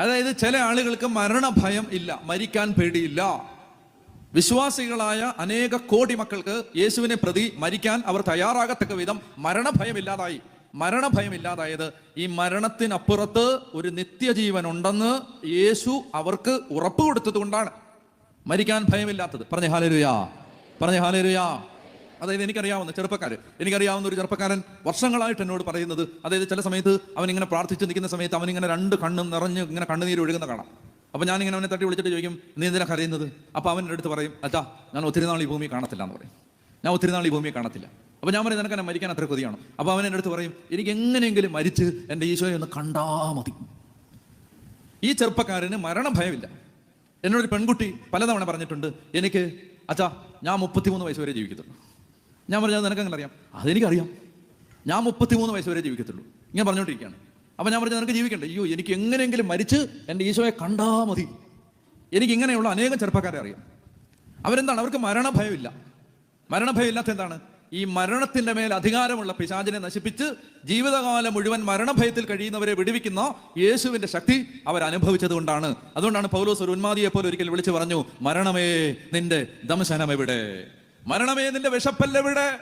അതായത് ചില ആളുകൾക്ക് മരണഭയം ഇല്ല മരിക്കാൻ പേടിയില്ല. വിശ്വാസികളായ അനേക കോടി മക്കൾക്ക് യേശുവിനെ പ്രതി മരിക്കാൻ അവർ തയ്യാറാകത്തക്ക വിധം മരണഭയം ഇല്ലാതായത് ഈ മരണത്തിനപ്പുറത്ത് ഒരു നിത്യജീവൻ ഉണ്ടെന്ന് യേശു അവർക്ക് ഉറപ്പ് കൊടുത്തത് കൊണ്ടാണ് മരിക്കാൻ ഭയമില്ലാത്തത്. പറഞ്ഞ ഹാലരുയാ പറഞ്ഞ ഹാലരുയാ അതായത് എനിക്കറിയാവുന്ന ചെറുപ്പക്കാർ എനിക്കറിയാവുന്ന ഒരു ചെറുപ്പക്കാരൻ വർഷങ്ങളായിട്ട് എന്നോട് പറയുന്നത് അതായത് ചില സമയത്ത് അവൻ ഇങ്ങനെ പ്രാർത്ഥിച്ച് നിൽക്കുന്ന സമയത്ത് അവൻ ഇങ്ങനെ രണ്ട് കണ്ണും നിറഞ്ഞ് ഇങ്ങനെ കണ്ണുനീര് ഒഴുകുന്ന കാണാം. അപ്പൊ ഞാൻ ഇങ്ങനെ അവനെ തട്ടി വിളിച്ചിട്ട് ചോദിക്കും നീ എന്തിനാ കരയുന്നത്? അപ്പൊ അവൻ എന്റെ അടുത്ത് പറയും അച്ഛാ ഞാൻ ഒത്തിരി നാൾ ഈ ഭൂമി കാണത്തില്ല എന്ന് പറയും. ഞാൻ ഒത്തിരി നാൾ ഈ ഭൂമിയെ കാണത്തില്ല. അപ്പൊ ഞാൻ പറയും നിനക്കെന്നെ മരിക്കാൻ അത്ര കൊതിയാണ്? അപ്പൊ അവൻ എന്റെ അടുത്ത് പറയും എനിക്ക് എങ്ങനെയെങ്കിലും മരിച്ച് എന്റെ ഈശോയെ ഒന്ന് കണ്ടാ മതി. ഈ ചെറുപ്പക്കാരന് മരണഭയമില്ല. എന്നോടൊരു പെൺകുട്ടി പലതവണ പറഞ്ഞിട്ടുണ്ട് എനിക്ക് അച്ഛാ ഞാൻ മുപ്പത്തിമൂന്ന് വയസ്സ് വരെ ജീവിക്കത്തുള്ളൂ ഞാൻ പറഞ്ഞത് നിനക്ക് അങ്ങനെ അറിയാം? അതെനിക്കറിയാം. ഞാൻ മുപ്പത്തി മൂന്ന് വയസ്സ് വരെ ജീവിക്കത്തുള്ളൂ. ഇങ്ങനെ പറഞ്ഞുകൊണ്ടിരിക്കുകയാണ്. അപ്പം ഞാൻ പറഞ്ഞു നിനക്ക് ജീവിക്കണ്ടേ? അയ്യോ എനിക്ക് എങ്ങനെയെങ്കിലും മരിച്ച് എന്റെ ഈശോയെ കണ്ടാ മതി. എനിക്ക് ഇങ്ങനെയുള്ള അനേകം ചെറുപ്പക്കാരെ അറിയാം. അവരെന്താണ്? അവർക്ക് മരണഭയമില്ല. മരണഭയമില്ലാത്ത എന്താണ്? ഈ മരണത്തിന്റെ മേൽ അധികാരമുള്ള പിശാചിനെ നശിപ്പിച്ച് ജീവിതകാലം മുഴുവൻ മരണഭയത്തിൽ കഴിയുന്നവരെ വിടുവിക്കുന്ന യേശുവിന്റെ ശക്തി അവർ കൊണ്ടാണ് അതുകൊണ്ടാണ് പൗലോസ് ഒരു ഉന്മാദിയെ പോലെ ഒരിക്കൽ വിളിച്ചു പറഞ്ഞു മരണമേ നിന്റെ ദംശനം എവിടെ മരണമേ നിന്റെ വിഷപ്പല്ലെവിടെ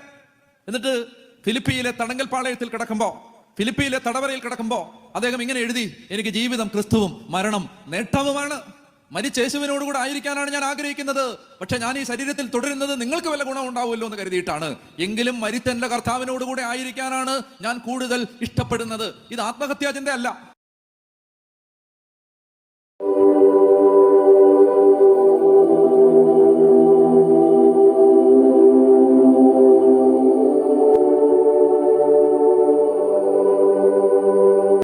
എന്നിട്ട് ഫിലിപ്പിയിലെ തടങ്കൽ പാളയത്തിൽ കിടക്കുമ്പോ ഫിലിപ്പിയിലെ തടവറയിൽ കിടക്കുമ്പോ അദ്ദേഹം ഇങ്ങനെ എഴുതി എനിക്ക് ജീവിതം ക്രിസ്തുവും മരണം നേട്ടവുമാണ്. മരിച്ച യേശുവിനോട് കൂടെ ആയിരിക്കാനാണ് ഞാൻ ആഗ്രഹിക്കുന്നത്. പക്ഷെ ഞാൻ ഈ ശരീരത്തിൽ തുടരുന്നത് നിങ്ങൾക്ക് വല്ല ഗുണം ഉണ്ടാവുമല്ലോ എന്ന് കരുതിയിട്ടാണ്. എങ്കിലും മരിച്ച എന്റെ കർത്താവിനോട് കൂടെ ആയിരിക്കാനാണ് ഞാൻ കൂടുതൽ ഇഷ്ടപ്പെടുന്നത്. ഇത് ആത്മഹത്യാ ചിന്തയല്ല.